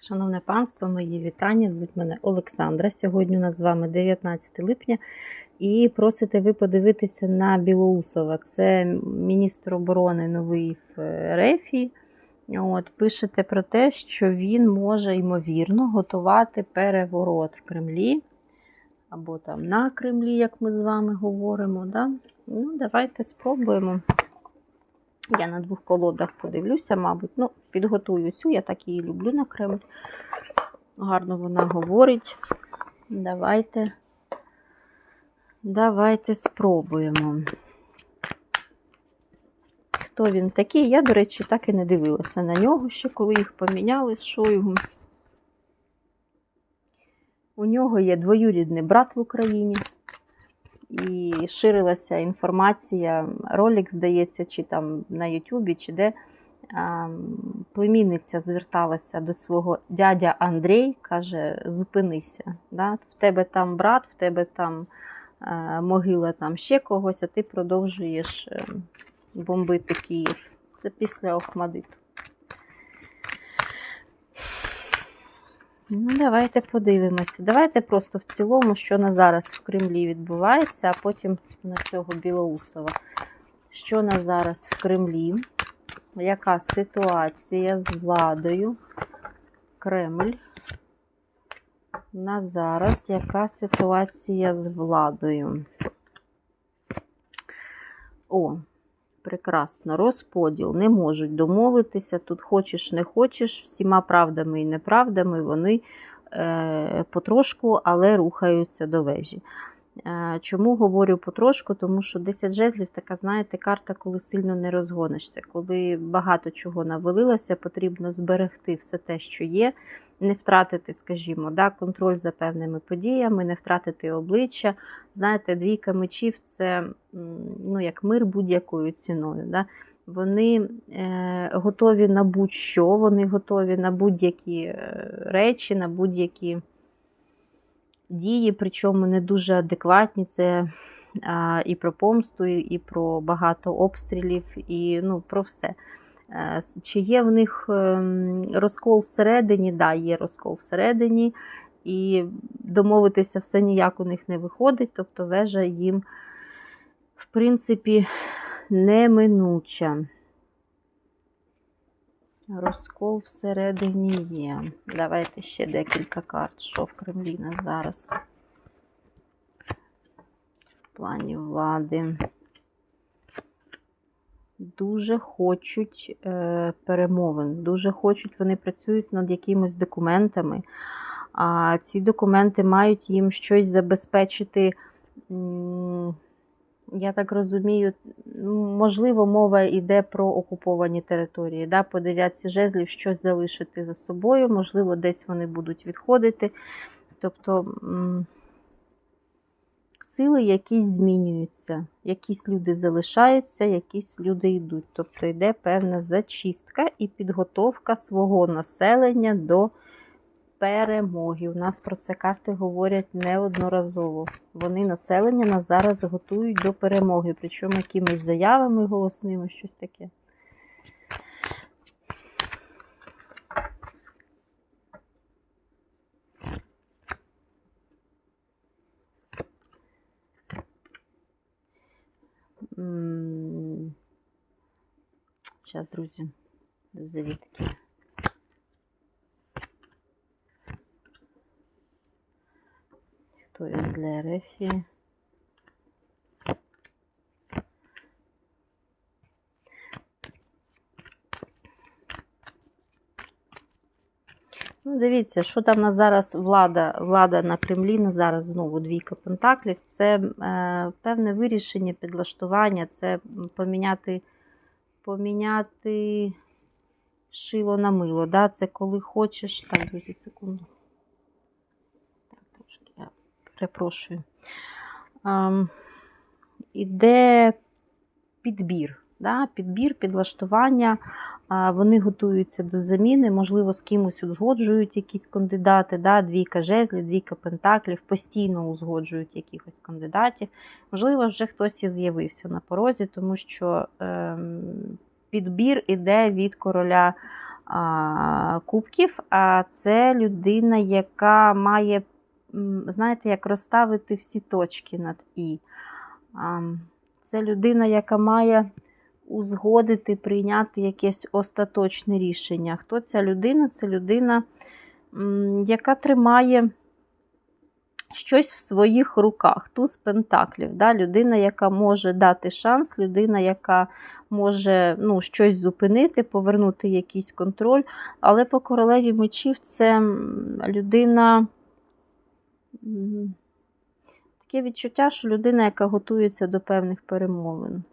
Шановне панство, мої вітання. Звуть мене Олександра. Сьогодні у нас з вами 19 липня. І просите ви подивитися на Білоусова. Це міністр оборони новий в Рефі. От, пишете про те, що він може, ймовірно, готувати переворот в Кремлі. Або там на Кремлі, як ми з вами говоримо. Да? Ну, Давайте спробуємо. Я на двох колодах подивлюся, мабуть. Ну, підготую цю, я так її люблю на Кремль. Гарно вона говорить. Давайте. Давайте спробуємо. Хто він такий? Я, до речі, так і не дивилася на нього ще, коли їх поміняли з Шойгу. У нього є двоюрідний брат в Україні. І ширилася інформація, ролик, здається, чи там на Ютубі, чи де племінниця зверталася до свого дядя Андрій, каже: зупинися. Да? В тебе там брат, в тебе там могила там ще когось, а ти продовжуєш е, бомбити Київ. Це після Охмадиту. Ну, давайте подивимося. Давайте просто в цілому, що на зараз в Кремлі відбувається, а потім на цього Білоусова. Що на зараз в Кремлі? Яка ситуація з владою? Кремль. На зараз яка ситуація з владою? О, прекрасно. Розподіл. Не можуть домовитися. Тут хочеш, не хочеш, всіма правдами і неправдами вони е, потрошку, але рухаються до вежі. Е, чому говорю потрошку? Тому що 10 жезлів така, знаєте, карта, коли сильно не розгонишся. Коли багато чого навалилося, потрібно зберегти все те, що є, не втратити, скажімо, да, контроль за певними подіями, не втратити обличчя. Знаєте, двійка мечів це ну, як мир будь-якою ціною. Да? Вони е, готові на будь-що, вони готові на будь-які е, речі, на будь-які дії, причому не дуже адекватні. Це і про помсту, і про багато обстрілів, і ну, про все. Е, Чи є в них ем, розкол всередині? Да, є розкол всередині, і домовитися все ніяк у них не виходить, тобто вежа їм, в принципі, неминуча. Розкол всередині є. Давайте ще декілька карт, що в Кремлі на зараз. В плані влади. Дуже хочуть е, перемовин, дуже хочуть, вони працюють над якимись документами. А ці документи мають їм щось забезпечити. М я так розумію, можливо, мова йде про окуповані території. Да? По жезлів щось залишити за собою, можливо, десь вони будуть відходити. Тобто сили якісь змінюються, якісь люди залишаються, якісь люди йдуть. Тобто йде певна зачистка і підготовка свого населення до перемоги. У нас про це карти говорять неодноразово. Вони населення нас зараз готують до перемоги, причому якимись заявами голосними, щось таке. Зараз, друзі, завітки. Хто він для рефі? Ну, Дивіться, що там на зараз влада влада на Кремлі, на зараз знову двійка пентаклів. Це е, певне вирішення, підлаштування, це поміняти поміняти шило на мило. Да? Це коли хочеш. Так, друзі, секунду. Перепрошую, ем, іде підбір. Да? Підбір, підлаштування, вони готуються до заміни, можливо, з кимось узгоджують якісь кандидати, да? двійка жезлів, двійка пентаклів, постійно узгоджують якихось кандидатів. Можливо, вже хтось і з'явився на порозі, тому що ем, підбір іде від короля а, кубків, а це людина, яка має, знаєте, як розставити всі точки над І. Це людина, яка має узгодити, прийняти якесь остаточне рішення. Хто ця людина? Це людина, яка тримає щось в своїх руках. Туз пентаклів. Да? Людина, яка може дати шанс, людина, яка може ну, щось зупинити, повернути якийсь контроль. Але по королеві мечів це людина. Таке відчуття, що людина, яка готується до певних перемовин.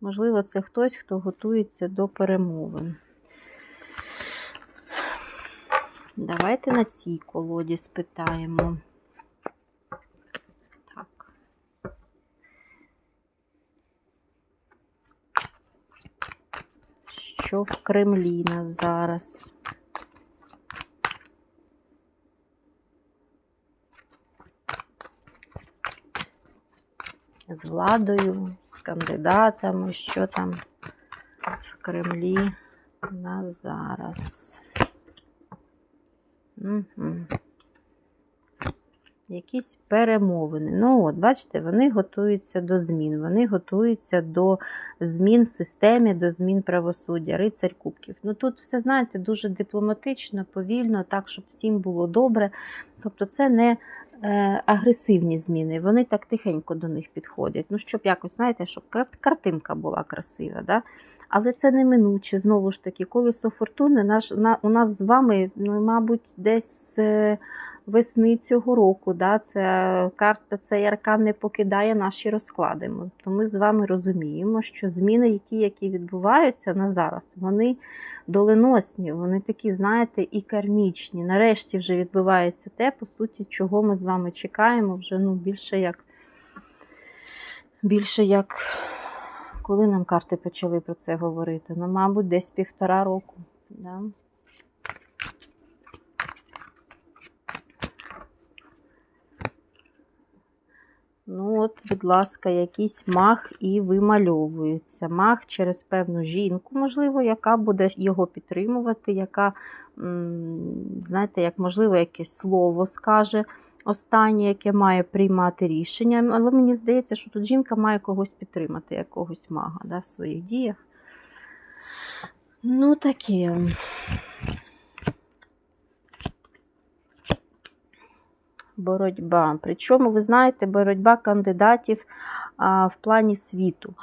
Можливо, це хтось, хто готується до перемовин. Давайте на цій колоді спитаємо. Так. Що в Кремлі нас зараз? З владою, з кандидатами, що там в Кремлі на зараз. Угу. Якісь перемовини. Ну, от, бачите, вони готуються до змін. Вони готуються до змін в системі, до змін правосуддя, рицарь кубків. Ну тут все, знаєте, дуже дипломатично, повільно, так, щоб всім було добре. Тобто, це не агресивні зміни, вони так тихенько до них підходять. Ну, щоб якось, знаєте, щоб картинка була красива. Да? Але це неминуче, знову ж таки, колесо фортуни наш, на, у нас з вами, ну, мабуть, десь з весни цього року. Да? Це карта, цей аркан не покидає наші розклади. Ми- То ми з вами розуміємо, що зміни, які, які відбуваються на зараз, вони доленосні, вони такі, знаєте, і кармічні. Нарешті вже відбувається те, по суті, чого ми з вами чекаємо вже ну, більше як. Більше як коли нам карти почали про це говорити? Ну, мабуть, десь півтора року. Да? Ну, от, будь ласка, якийсь мах і вимальовується. Мах через певну жінку, можливо, яка буде його підтримувати, яка, знаєте, як можливо, якесь слово скаже останнє, яке має приймати рішення. Але мені здається, що тут жінка має когось підтримати, якогось мага да, в своїх діях. Ну, таке. Боротьба. Причому, ви знаєте, боротьба кандидатів в плані світу.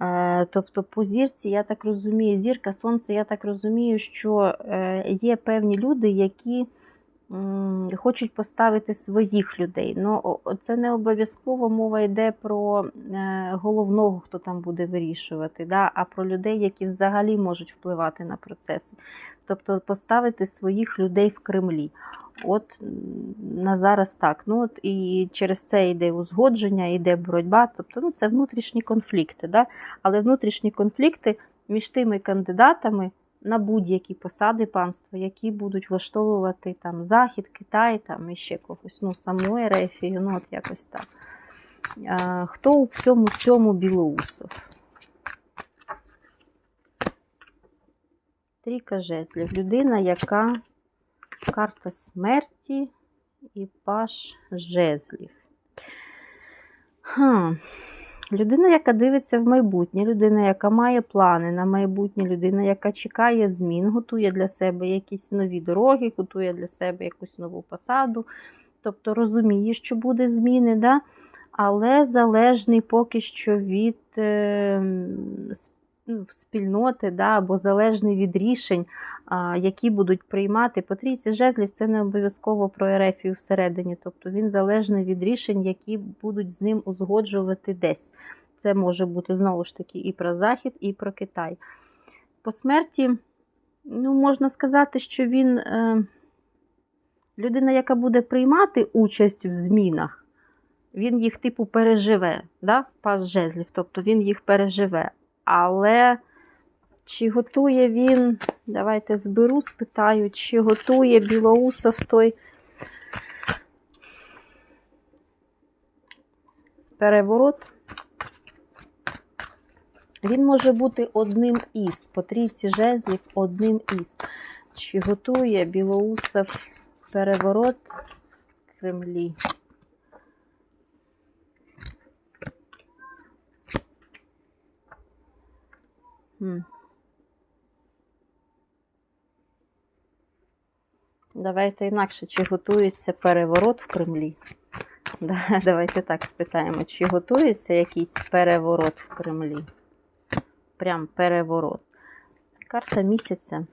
Е, Тобто, по зірці, я так розумію, зірка сонце, я так розумію, що е, є певні люди, які хочуть поставити своїх людей. Ну, це не обов'язково мова йде про е, головного, хто там буде вирішувати, да, а про людей, які взагалі можуть впливати на процеси. Тобто поставити своїх людей в Кремлі. От на зараз так. Ну от і через це йде узгодження, йде боротьба. Тобто, ну це внутрішні конфлікти. Да? Але внутрішні конфлікти між тими кандидатами на будь-які посади панства, які будуть влаштовувати там Захід, Китай, там і ще когось, ну саму Ерефію, ну от якось так. А, хто у всьому цьому білоусов? Трійка жезлів. Людина, яка карта смерті і паш жезлів. Хм. Людина, яка дивиться в майбутнє, людина, яка має плани на майбутнє, людина, яка чекає змін, готує для себе якісь нові дороги, готує для себе якусь нову посаду, тобто розуміє, що буде зміни, да? але залежний поки що від е, ну, спільноти, да? або залежний від рішень, які будуть приймати. По трійці жезлів це не обов'язково про Ерефію всередині, тобто він залежний від рішень, які будуть з ним узгоджувати десь. Це може бути знову ж таки і про Захід, і про Китай. По смерті, ну, можна сказати, що він е, людина, яка буде приймати участь в змінах, він їх, типу, переживе, да? пас жезлів, тобто він їх переживе. Але чи готує він, давайте зберу, спитаю, чи готує Білоусов той переворот? Він може бути одним із, по трійці жезлів одним із. Чи готує Білоусов переворот в Кремлі? Хм. Давайте інакше, чи готується переворот в Кремлі? Да, Давайте так спитаємо, чи готується якийсь переворот в Кремлі? Прям переворот. Карта місяця.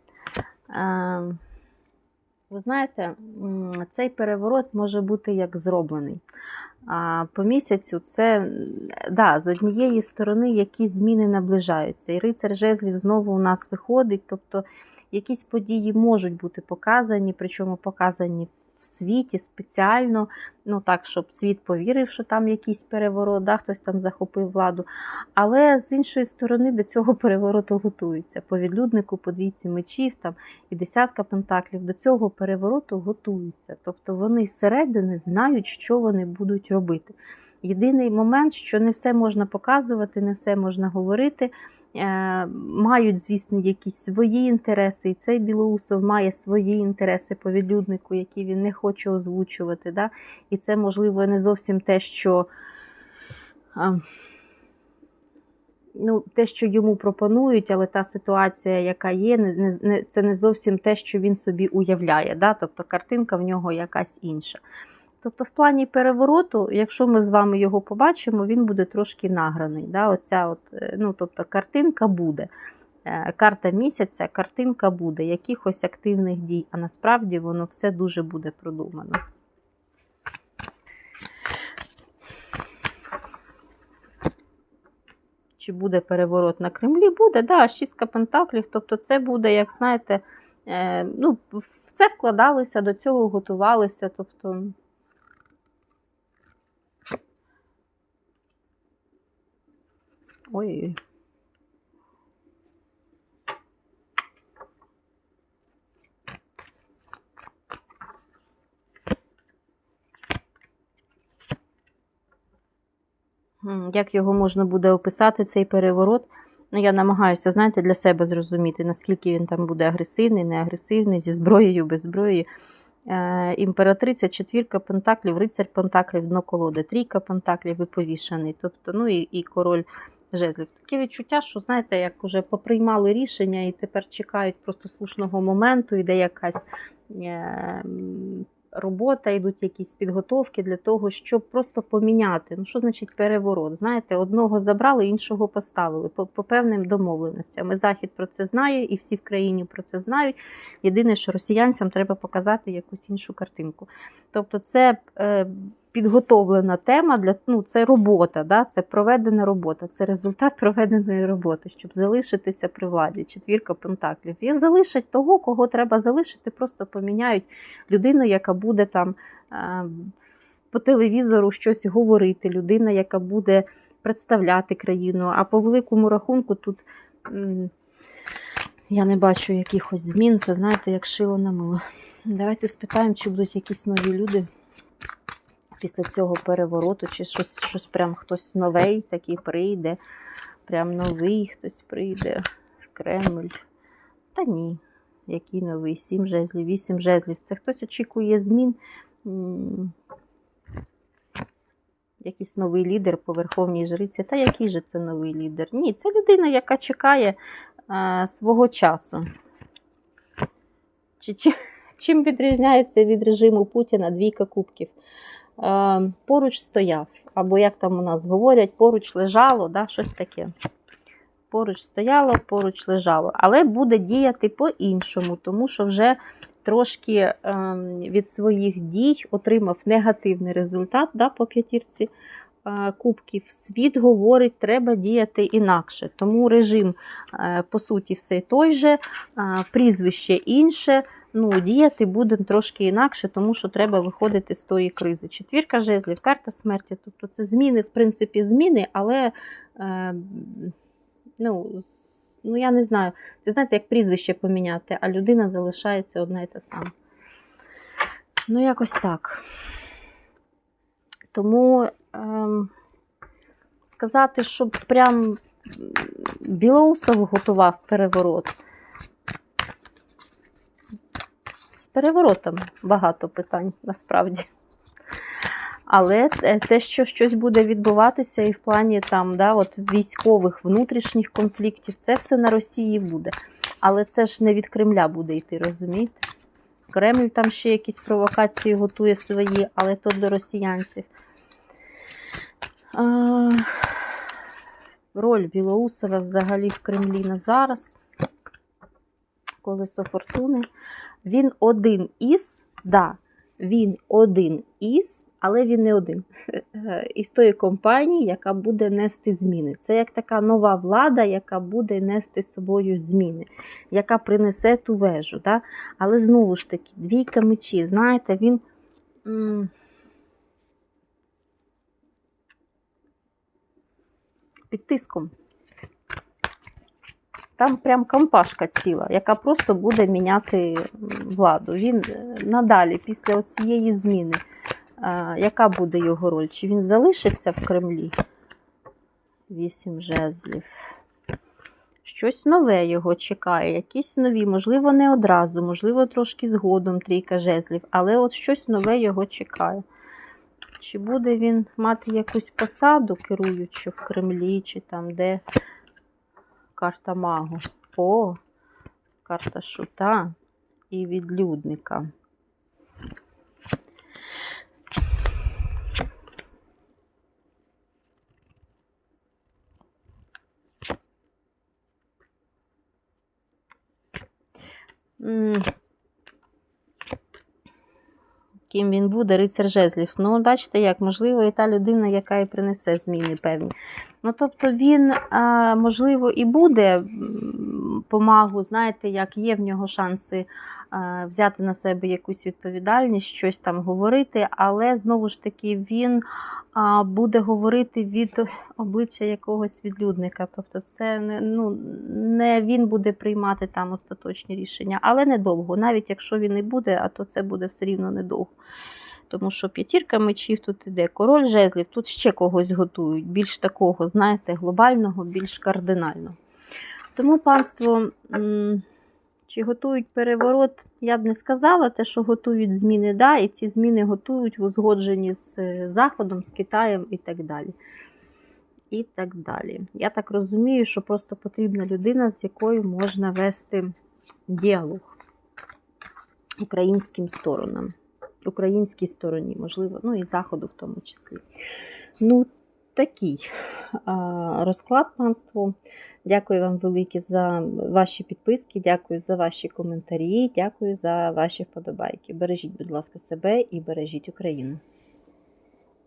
Ви знаєте, цей переворот може бути як зроблений. А по місяцю це, да, з однієї сторони якісь зміни наближаються. І рицар жезлів знову у нас виходить. Тобто якісь події можуть бути показані, причому показані в світі спеціально, ну так, щоб світ повірив, що там якийсь переворот, да, хтось там захопив владу. Але з іншої сторони до цього перевороту готуються. По відлюднику, по двійці мечів там, і десятка пентаклів до цього перевороту готуються. Тобто вони зсередини знають, що вони будуть робити. Єдиний момент, що не все можна показувати, не все можна говорити. Е, Мають, звісно, якісь свої інтереси, і цей Білоусов має свої інтереси по відлюднику, які він не хоче озвучувати. Да? І це, можливо, не зовсім те, що ну, те, що йому пропонують, але та ситуація, яка є, не, не, це не зовсім те, що він собі уявляє. Да? Тобто картинка в нього якась інша. Тобто, в плані перевороту, якщо ми з вами його побачимо, він буде трошки награний. Да? Оця от, е, ну, тобто, картинка буде. Е, Карта місяця, картинка буде, якихось активних дій, а насправді воно все дуже буде продумано. Чи буде переворот на Кремлі? Буде, да, шістка пентаклів. Тобто, це буде, як знаєте, е, ну, в це вкладалися, до цього готувалися. Тобто, М, Як його можна буде описати, цей переворот? Ну, я намагаюся, знаєте, для себе зрозуміти, наскільки він там буде агресивний, не агресивний, зі зброєю, без зброї. Е, імператриця, четвірка пентаклів, рицарь пентаклів, дно колоди, трійка пентаклів і повішаний. Тобто, ну і, і король жезлів. Таке відчуття, що, знаєте, як вже поприймали рішення і тепер чекають просто слушного моменту, іде якась е, робота, йдуть якісь підготовки для того, щоб просто поміняти. Ну, що значить переворот? Знаєте, одного забрали, іншого поставили по, по певним домовленостям. Захід про це знає, і всі в країні про це знають. Єдине, що росіянцям треба показати якусь іншу картинку. Тобто, це е, підготовлена тема для ну, це робота, да? це проведена робота, це результат проведеної роботи, щоб залишитися при владі. Четвірка пентаклів. І залишать того, кого треба залишити, просто поміняють людину, яка буде там е, по телевізору щось говорити, людина, яка буде представляти країну. А по великому рахунку тут. я не бачу якихось змін. Це знаєте, як шило на мило. Давайте спитаємо, чи будуть якісь нові люди після цього перевороту, чи щось, щось прям хтось новий такий прийде. Прям новий хтось прийде в Кремль. Та ні. Який новий? Сім жезлів, вісім жезлів. Це хтось очікує змін. Якийсь новий лідер по Верховній Жриці. Та який же це новий лідер? Ні, це людина, яка чекає е, свого часу. Чи, чи, чим відрізняється від режиму Путіна двійка кубків? Е, поруч стояв, або як там у нас говорять, поруч лежало, да, щось таке. Поруч стояло, поруч лежало. Але буде діяти по-іншому, тому що вже трошки ем, від своїх дій отримав негативний результат да, по п'ятірці е, кубків. Світ говорить, треба діяти інакше. Тому режим, е, по суті, все той же, прізвище інше. Ну, діяти будемо трошки інакше, тому що треба виходити з тої кризи. Четвірка жезлів, карта смерті. Тобто це зміни, в принципі, зміни, але е, ну, ну, я не знаю. Це знаєте, як прізвище поміняти, а людина залишається одна і та сама. Ну, якось так. Тому ем, сказати, щоб прям Білоусов готував переворот. З переворотом багато питань насправді. Але те- те, що щось буде відбуватися, і в плані там, да, от військових внутрішніх конфліктів, це все на Росії буде. Але це ж не від Кремля буде йти, розумієте? Кремль там ще якісь провокації готує свої, але то для росіянців. А, роль Білоусова взагалі в Кремлі на зараз. Колесо фортуни. Він один із, да, він один із, але він не один. Із тої компанії, яка буде нести зміни. Це як така нова влада, яка буде нести з собою зміни, яка принесе ту вежу. Да? Але знову ж таки, двійка мечі, знаєте, він. Під тиском. Там прям компашка ціла, яка просто буде міняти владу. Він е, надалі, після цієї зміни, яка буде його роль? Чи він залишиться в Кремлі? Вісім жезлів. Щось нове його чекає, якісь нові, можливо, не одразу, можливо, трошки згодом трійка жезлів, але от щось нове його чекає. Чи буде він мати якусь посаду керуючу в Кремлі, чи там де карта магу? О, карта шута і відлюдника. М. Ким він буде, рицар жезлів. Ну, бачите, як, можливо, і та людина, яка і принесе зміни певні. Ну, тобто він, можливо, і буде помагу, знаєте, як є в нього шанси взяти на себе якусь відповідальність, щось там говорити, але знову ж таки він буде говорити від обличчя якогось відлюдника. Тобто, це не, ну, не він буде приймати там остаточні рішення, але недовго. Навіть якщо він і буде, а то це буде все рівно недовго. Тому що п'ятірка мечів тут іде, король жезлів, тут ще когось готують, більш такого, знаєте, глобального, більш кардинального. Тому панство, чи готують переворот, я б не сказала, те, що готують зміни, да, і ці зміни готують в узгодженні з е, Заходом, з Китаєм і так далі. І так далі. Я так розумію, що просто потрібна людина, з якою можна вести діалог українським сторонам українській стороні, можливо, ну і Заходу в тому числі. Ну, такий розклад панство. Дякую вам велике за ваші підписки, дякую за ваші коментарі, дякую за ваші вподобайки. Бережіть, будь ласка, себе і бережіть Україну.